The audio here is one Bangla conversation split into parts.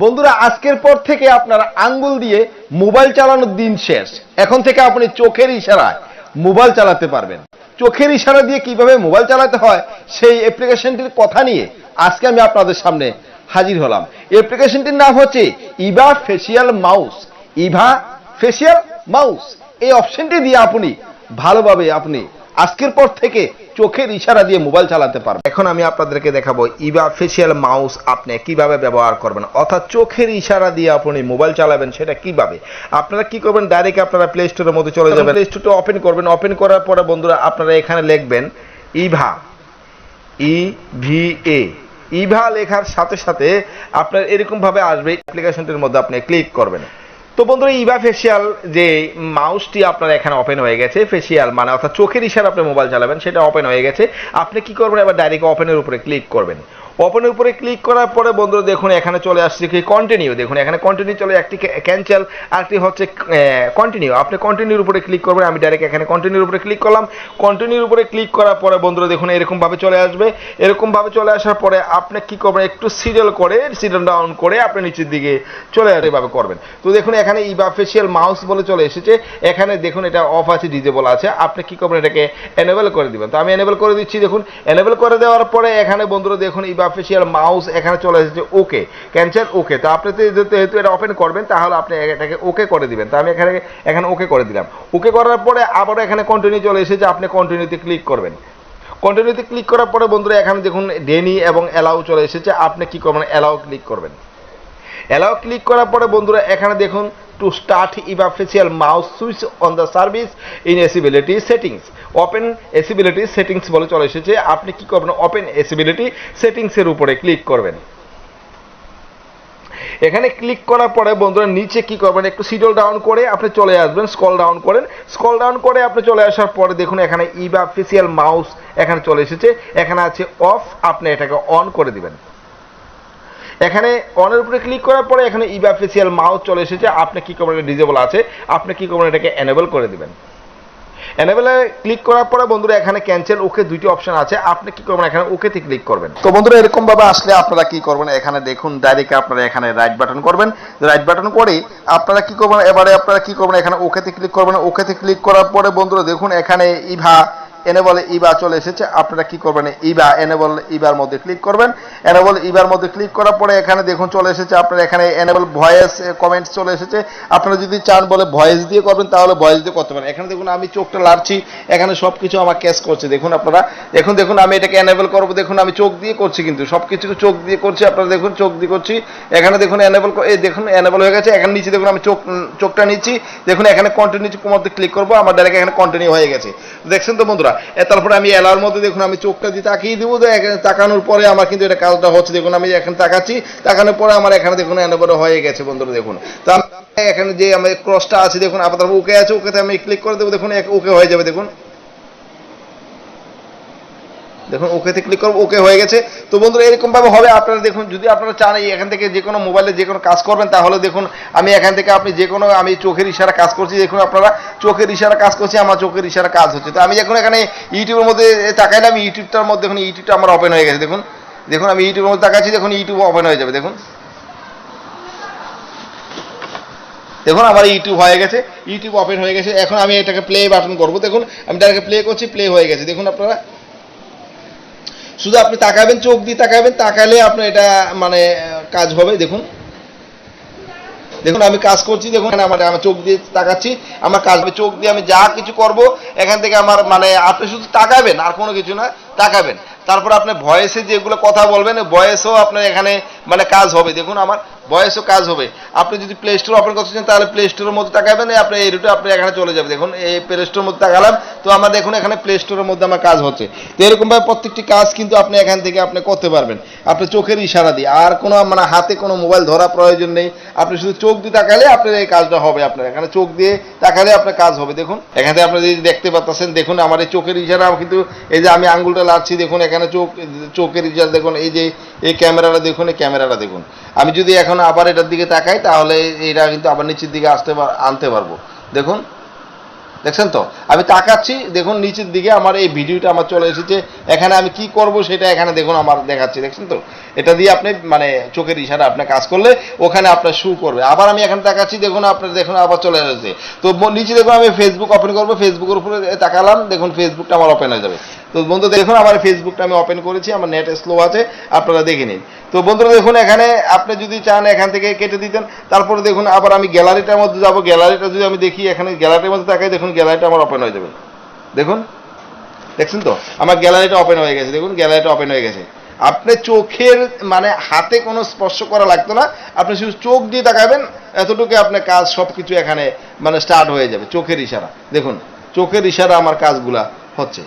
বন্ধুরা, আজকের পর থেকে আপনার আঙ্গুল দিয়ে মোবাইল চালানোর দিন শেষ। এখন থেকে আপনি চোখের ইশারায় মোবাইল চালাতে পারবেন। চোখের ইশারা দিয়ে কীভাবে মোবাইল চালাতে হয়, সেই অ্যাপ্লিকেশনটির কথা নিয়ে আজকে আমি আপনাদের সামনে হাজির হলাম। অ্যাপ্লিকেশনটির নাম হচ্ছে Eva facial mouse. Eva facial mouse. এই অপশনটি দিয়ে আপনি ভালোভাবে আপনি আজকের পর থেকে চোখের ইশারা দিয়ে মোবাইল চালাতে পারবেন এখন আমি আপনাদেরকে দেখাবো ইভা ফেসিয়াল মাউস আপনি কীভাবে ব্যবহার করবেন। অর্থাৎ চোখের ইশারা দিয়ে আপনি মোবাইল চালাবেন সেটা কীভাবে? আপনারা কি করবেন? ডাইরেক্ট আপনারা প্লে স্টোরের মধ্যে চলে যাবেন। প্লে স্টোরটা ওপেন করবেন। ওপেন করার পরে বন্ধুরা আপনারা এখানে লিখবেন Eva E V A. Eva লেখার সাথে সাথে আপনার এরকম ভাবে আসবে অ্যাপ্লিকেশনটির মধ্যে আপনি ক্লিক করবেন। তো বন্ধুরা ইবা ফেসিয়াল যে মাউসটি আপনার এখানে ওপেন হয়ে গেছে ফেসিয়াল মানে অর্থাৎ চোখের ইশারা আপনি মোবাইল চালাবেন, সেটা ওপেন হয়ে গেছে। আপনি কি করবেন? এবার ডাইরেক্ট ওপেনের উপরে ক্লিক করবেন। ওপেনের উপরে ক্লিক করার পরে বন্ধুরা দেখুন এখানে চলে আসছে কি কন্টিনিউ দেখুন এখানে কন্টিনিউ চলে একটি ক্যান্সেল আরেকটি হচ্ছে কন্টিনিউ আপনি কন্টিনিউর উপরে ক্লিক করবেন, আমি ডাইরেক্ট এখানে কন্টিনিউর উপরে ক্লিক করলাম। কন্টিনিউর উপরে ক্লিক করার পরে বন্ধুরা দেখুন এরকম ভাবে চলে আসবে। এরকম ভাবে চলে আসার পরে আপনি কি করবেন, একটু সিরিয়াল করে সিরিয়াল ডাউন করে আপনি নিচের দিকে চলে আসবে এভাবে করবেন। তো দেখুন এখানে ইবা ফেসিয়াল মাউস বলে চলে এসেছে। এখানে দেখুন এটা অফ আছে ডিজেবল আছে। আপনি কি করবেন, এটাকে এনেবল করে দিবেন। তো আমি এনেবল করে দিচ্ছি, দেখুন। এনেবল করে দেওয়ার পরে এখানে বন্ধুরা দেখুন ইবা ফেসিয়াল মাউস এখানে চলে এসেছে ওকে ক্যান্সেল ওকে তো আপনি যেহেতু এটা ওপেন করবেন, তাহলে আপনি এটাকে ওকে করে দিবেন। তো আমি এখানে এখানে ওকে করে দিলাম। ওকে করার পরে আবারও এখানে কন্টিনিউ চলে এসেছে, আপনি কন্টিনিউতে ক্লিক করবেন। কন্টিনিউতে ক্লিক করার পরে বন্ধুরা, এখানে দেখুন ডেনি এবং অ্যালাউ চলে এসেছে। আপনি কি করবেন? অ্যালাউ ক্লিক করবেন। অ্যালাউ ক্লিক করার পরে বন্ধুরা, এখানে দেখুন to start Eva facial mouse switch on the service in accessibility settings open accessibility settings বলে চলে এসেছে। আপনি কি করবেন? ওপেন এসিবিলিটি সেটিংসের উপরে ক্লিক করবেন। এখানে ক্লিক করার পরে বন্ধুরা নিচে কি করবেন? একটু সিডল ডাউন করে আপনি চলে আসবেন স্কল ডাউন করেন। স্কল ডাউন করে আপনি চলে আসার পরে দেখুন এখানে ইবা ফেসিয়াল মাউস এখানে চলে এসেছে। এখানে আছে অফ আপনি এটাকে অন করে দিবেন। এখানে অনের উপরে ক্লিক করার পরে এখানে ইবা ফেসিয়াল মাউস চলে এসেছে। আপনি কি করবেন এটা ডিজেবল আছে, আপনি কি করবেন এটাকে এনেবল করে দেবেন। এনেবেলে ক্লিক করার পরে বন্ধুরা, এখানে ক্যান্সেল ওকে দুইটি অপশন আছে। আপনি কি করবেন, এখানে ওকেতে ক্লিক করবেন। তো বন্ধুরা এরকম ভাবে আসলে আপনারা কি করবেন, এখানে দেখুন ডাইরেক্ট আপনারা এখানে রাইট বাটন করবেন। রাইট বাটন করে আপনারা কি করবেন, এবারে আপনারা কি করবেন, এখানে ওকেতে ক্লিক করবেন। ওকেতে ক্লিক করার পরে বন্ধুরা, দেখুন, এখানে ইভা এনেবল ইবা চলে এসেছে, আপনারা কি করবেন? ইবা এনেবল ইবার মধ্যে ক্লিক করবেন। এনেবল ইবার মধ্যে ক্লিক করার পরে এখানে দেখুন চলে এসেছে, আপনার এখানে এনেবল ভয়েস কমেন্টস চলে এসেছে। আপনারা যদি চান বলে ভয়েস দিয়ে করবেন, তাহলে ভয়েস দিয়ে করতে পারেন। এখানে দেখুন আমি চোখটা লাড়ছি, এখানে সব কিছু আমার ক্যাশ করছে। দেখুন আপনারা এখন দেখুন, আমি এটাকে এনেবল করব, দেখুন, আমি চোখ দিয়ে করছি কিন্তু। সব কিছু চোখ দিয়ে করছি, আপনারা দেখুন, চোখ দিয়ে করছি। এখানে দেখুন এনেবল এই দেখুন এনেবল হয়ে গেছে। এখানে নিচে দেখুন আমি চোখ চোখটা নিচ্ছি। দেখুন, এখানে কন্টিনিউ মধ্যে ক্লিক করব, আমার ডাইরেক্ট এখানে কন্টিনিউ হয়ে গেছে। দেখছেন তো বন্ধুরা তারপরে আমি এলার মধ্যে দেখুন, আমি চোখটা দিয়ে তাকিয়ে দেবো, তো তাকানোর পরে আমার কিন্তু এটা কাজটা হচ্ছে। দেখুন, আমি এখানে তাকাচ্ছি, তাকানোর পরে আমার এখানে দেখুন এনেবল হয়ে গেছে বন্ধুরা, দেখুন। তা এখানে যে আমার ক্রসটা আছে, দেখুন, আপাতত ওকে আছে ওকে আমি ক্লিক করে দেবো, দেখুন ওকে হয়ে যাবে, দেখুন। দেখুন ওকেতে ক্লিক করব, ওকে হয়ে গেছে। তো বন্ধুরা, এরকম ভাবে হবে। আপনারা দেখুন, যদি আপনারা চান এই এখান থেকে যে কোনো মোবাইলে যে কোনো কাজ করবেন, তাহলে দেখুন, আমি এখান থেকে আপনি যে কোনো, আমি চোখের ইশারা কাজ করছি। দেখুন আপনারা, চোখের ইশারা কাজ করছি, আমার চোখের ইশারা কাজ হচ্ছে। তো আমি যখন এখানে ইউটিউবের মধ্যে তাকাইলাম, ইউটিউবটার মধ্যে দেখুন, ইউটিউবটা আমার ওপেন হয়ে গেছে। দেখুন দেখুন, আমি ইউটিউবের মধ্যে তাকাচ্ছি, দেখুন ইউটিউব ওপেন হয়ে যাবে। দেখুন। দেখুন, আমার ইউটিউব হয়ে গেছে ইউটিউব ওপেন হয়ে গেছে। এখন আমি এটাকে প্লে বাটন করব। দেখুন, আমি ডাইরেক্ট প্লে করছি প্লে হয়ে গেছে। দেখুন আপনারা শুধু আপনি তাকাবেন, চোখ দিয়ে তাকাবেন, তাকালে আপনার এটা মানে কাজ হবে, দেখুন। দেখুন, আমি কাজ করছি, দেখুন আমার আমার চোখ দিয়ে তাকাচ্ছি, আমার কাজ হবে, চোখ দিয়ে আমি যা কিছু করব, এখান থেকে আমার মানে আপনি শুধু তাকাবেন, আর কোনো কিছু না, তাকাবেন। তারপর আপনি ভয়েসে যেগুলো কথা বলবেন, ভয়েসও আপনার এখানে মানে কাজ হবে। দেখুন, আমার ভয়েসও কাজ হবে। আপনি যদি প্লে স্টোর ওপেন করতে চান, তাহলে প্লে স্টোরের মধ্যে তাকাবেন আপনি এই রুটে আপনি এখানে চলে যাবে দেখুন, এই প্লে স্টোরের মধ্যে তাকালাম তো আমার দেখুন এখানে প্লে স্টোরের মধ্যে আমার কাজ হচ্ছে। তো এরকমভাবে প্রত্যেকটি কাজ কিন্তু আপনি এখান থেকে আপনি করতে পারবেন। আপনি চোখের ইশারা দিয়ে। আর কোনো মানে হাতে কোনো মোবাইল ধরা প্রয়োজন নেই। আপনি শুধু চোখ দিয়ে তাকালে আপনার এই কাজটা হবে আপনার। এখানে চোখ দিয়ে তাকালে আপনার কাজ হবে। দেখুন, এখানে আপনি যদি দেখতে পাচ্ছেন দেখুন, আমার এই চোখের ইশারা কিন্তু এই যে আমি আঙ্গুলটা লাড়ছি, দেখুন, এখানে চোখ, চোখের ইশারা, দেখুন, এই যে, এই ক্যামেরাটা, দেখুন, এই ক্যামেরাটা দেখুন। আমি যদি এখন আবার এটার দিকে তাকাই, তাহলে এটা কিন্তু আবার নিচের দিকে আসতে আনতে পারব। দেখুন, দেখছেন তো? আমি তাকাচ্ছি, দেখুন নিচের দিকে আমার এই ভিডিওটা আমার চলে এসেছে। এখানে আমি কি করব সেটা এখানে দেখুন আমার দেখাচ্ছি, দেখছেন তো? এটা দিয়ে আপনি মানে চোখের ইশারা আপনার কাজ করলে ওখানে আপনার শু করবে। আবার আমি এখানে তাকাচ্ছি, দেখুন আপনার, দেখুন আবার চলে এসেছে। তো নিচে দেখুন আমি ফেসবুক ওপেন করব ফেসবুকের উপরে তাকালাম, দেখুন ফেসবুকটা আমার ওপেন হয়ে যাবে। তো বন্ধু দেখুন, আমার ফেসবুকটা আমি ওপেন করেছি, আমার নেট স্লো আছে, আপনারা দেখে নিন। তো বন্ধুরা দেখুন, এখানে আপনি যদি চান এখান থেকে কেটে দিতেন, তারপরে দেখুন, আবার আমি গ্যালারিটার মধ্যে যাব, গ্যালারিটা যদি আমি দেখি, এখানে গ্যালারির মধ্যে তাকাই, দেখুন, গ্যালারিটা আমার ওপেন হয়ে যাবে। দেখুন, দেখছেন তো? আমার গ্যালারিটা ওপেন হয়ে গেছে, দেখুন, গ্যালারিটা ওপেন হয়ে গেছে। আপনি চোখের মানে হাতে কোনো স্পর্শ করা লাগতো না, আপনি শুধু চোখ দিয়ে তাকাবেন, এতটুকু আপনার কাজ সব কিছু এখানে মানে স্টার্ট হয়ে যাবে, চোখের ইশারা। দেখুন, চোখের ইশারা আমার কাজগুলা হচ্ছে।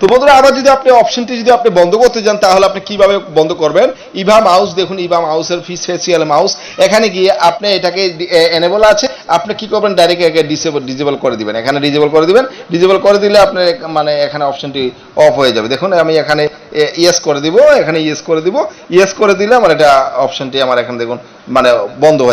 তো বন্ধুরা, আবার যদি আপনি অপশনটি যদি আপনি বন্ধ করতে চান তাহলে আপনি কীভাবে বন্ধ করবেন? ইভা মাউস দেখুন ইভা মাউসের ফিস ফেসিয়াল মাউস এখানে গিয়ে আপনি এটাকে এনেবল আছে। আপনি কি করবেন? ডাইরেক্ট একে ডিসেবল ডিজেবল করে দিবেন। এখানে ডিজেবল করে দিবেন। ডিজেবল করে দিলে আপনার মানে এখানে অপশনটি অফ হয়ে যাবে। দেখুন, আমি এখানে ইয়েস করে দিব। এখানে ইয়েস করে দিব। ইয়েস করে দিলে আমার এটা অপশনটি আমার এখানে দেখুন মানে বন্ধ হয়ে